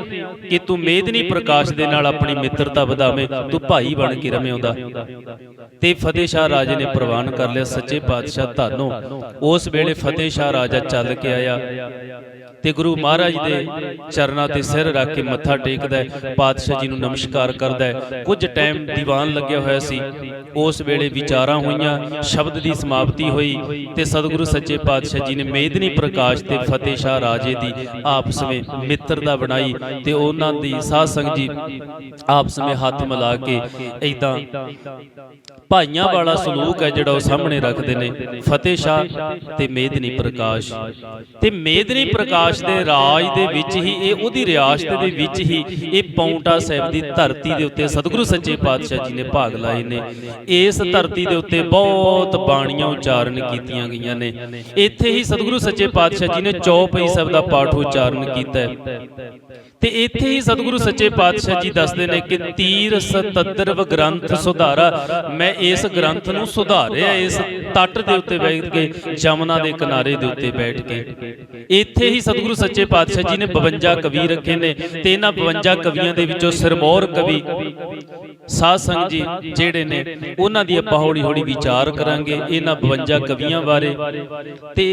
[SPEAKER 1] ਕਿ ਤੂੰ ਮੇਦਨੀ ਪ੍ਰਕਾਸ਼ ਦੇ ਨਾਲ ਆਪਣੀ ਮਿੱਤਰਤਾ ਵਧਾਵੇਂ, ਤੂੰ ਭਾਈ ਬਣ ਕੇ ਰਵੇਂ ਉਹਦਾ ਤੇ ਫਤਿਹ ਸ਼ਾਹ ਰਾਜੇ ਨੇ ਪ੍ਰਵਾਨ ਕਰ ਲਿਆ ਸੱਚੇ ਪਾਤਸ਼ਾਹ ਧੰਨੋ। ਉਸ ਵੇਲੇ ਫਤਿਹ ਸ਼ਾਹ ਰਾਜਾ ਚੱਲ ਕੇ ਆਇਆ। ਤੇ ਗੁਰੂ ਮਹਾਰਾਜ ਦੇ ਚਰਨਾਂ ਤੇ ਸਿਰ ਰੱਖ ਕੇ ਮੱਥਾ ਟੇਕਦਾ ਪਾਤਸ਼ਾਹ ਜੀ ਨੂੰ ਨਮਸਕਾਰ ਕਰਦਾ ਹੈ। ਕੁਝ ਟਾਈਮ ਦੀਵਾਨ ਲੱਗਿਆ ਹੋਇਆ ਸੀ। ਉਸ ਵੇਲੇ ਵਿਚਾਰਾਂ ਹੋਈਆਂ, ਸ਼ਬਦ ਦੀ ਸਮਾਪਤੀ ਹੋਈ ਤੇ ਸਤਿਗੁਰੂ ਸੱਚੇ ਪਾਤਸ਼ਾਹ ਜੀ ਨੇ ਮੇਦਨੀ ਪ੍ਰਕਾਸ਼ ਤੇ ਫਤਿਹ ਸ਼ਾਹ ਰਾਜੇ ਦੀ ਆਪਸ ਵਿੱਚ ਮਿੱਤਰਤਾ ਬਣਾਈ ਤੇ ਉਹਨਾਂ ਦੀ ਸਾਧ ਸੰਗ ਜੀ ਆਪਸ ਵਿੱਚ ਹੱਥ ਮਿਲਾ ਕੇ ਇਦਾਂ ਭਾਈਆਂ ਵਾਲਾ ਸਲੂਕ ਹੈ ਜਿਹੜਾ ਉਹ ਸਾਹਮਣੇ ਰੱਖਦੇ ਨੇ, ਫਤਿਹ ਸ਼ਾਹ ਤੇ ਮੇਦਨੀ ਪ੍ਰਕਾਸ਼। ਤੇ ਮੇਦਨੀ ਪ੍ਰਕਾਸ਼ ਦੇ ਰਾਜ ਦੇ ਵਿੱਚ ਹੀ, ਇਹ ਉਹਦੀ ਰਿਆਸਤ ਦੇ ਵਿੱਚ ਹੀ, ਇਹ ਪੌਂਟਾ ਸਾਹਿਬ ਦੀ ਧਰਤੀ ਦੇ ਉੱਤੇ ਸਤਿਗੁਰੂ ਸੱਚੇ ਪਾਤਸ਼ਾਹ ਜੀ ਨੇ ਭਾਗ ਲਾਏ ਨੇ। ਇਸ ਧਰਤੀ ਦੇ ਉੱਤੇ ਬਹੁਤ ਬਾਣੀਆਂ ਉਚਾਰਨ ਕੀਤੀਆਂ ਗਈਆਂ ਨੇ। ਇੱਥੇ ਹੀ ਸਤਿਗੁਰੂ ਸੱਚੇ ਪਾਤਸ਼ਾਹ ਜੀ ਨੇ ਚੌਪਈ ਸਾਹਿਬ ਦਾ ਪਾਠ ਉਚਾਰਨ ਕੀਤਾ ਹੈ। ਤੇ ਇੱਥੇ ਹੀ ਸਤਿਗੁਰੂ ਸੱਚੇ ਪਾਤਸ਼ਾਹ ਜੀ ਦੱਸਦੇ ਨੇ ਕਿ ਤੀਰ ਸਤਦਰਵ ਗ੍ਰੰਥ ਸੁਧਾਰਾ। ਮੈਂ ਇਸ ਗ੍ਰੰਥ ਨੂੰ ਸੁਧਾਰਿਆ, ਇਸ ਤੱਟ ਦੇ ਉੱਤੇ ਬੈਠ ਕੇ, ਜਮਨਾ ਦੇ ਕਿਨਾਰੇ ਦੇ ਉੱਤੇ ਬੈਠ ਕੇ। ਇੱਥੇ ਹੀ ਸਤਿਗੁਰੂ ਸੱਚੇ ਪਾਤਸ਼ਾਹ ਜੀ ਨੇ 52 ਕਵੀ ਰੱਖੇ ਨੇ ਤੇ ਇਹਨਾਂ 52 ਕਵੀਆਂ ਦੇ ਵਿੱਚੋਂ ਸਿਰਮੌਰ ਕਵੀ ਸਾਧ ਸੰਗ ਜੀ ਜਿਹੜੇ ਨੇ, ਉਹਨਾਂ ਦੀ ਆਪਾਂ ਹੌਲੀ ਹੌਲੀ ਵਿਚਾਰ ਕਰਾਂਗੇ ਇਹਨਾਂ 52 ਕਵੀਆਂ ਬਾਰੇ। ਤੇ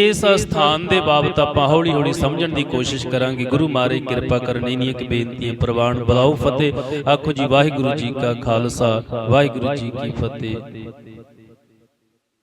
[SPEAKER 1] ਇਸ ਸਥਾਨ ਦੇ ਬਾਬਤ ਆਪਾਂ ਹੌਲੀ ਹੌਲੀ ਸਮਝਣ ਦੀ ਕੋਸ਼ਿਸ਼ ਕਰਾਂਗੇ। ਗੁਰੂ ਮਹਾਰਾਜ ਕਿਰਪਾ ਕਰਨ ਇੰਨੀਆਂ ਬੇਨਤੀ ਬੇਨਤੀਆਂ ਪ੍ਰਵਾਨ ਬੁਲਾਓ ਫਤਿਹ। ਆਖੋ ਜੀ, ਵਾਹਿਗੁਰੂ ਜੀ ਕਾ ਖਾਲਸਾ, ਵਾਹਿਗੁਰੂ ਜੀ ਕੀ ਫਤਿਹ।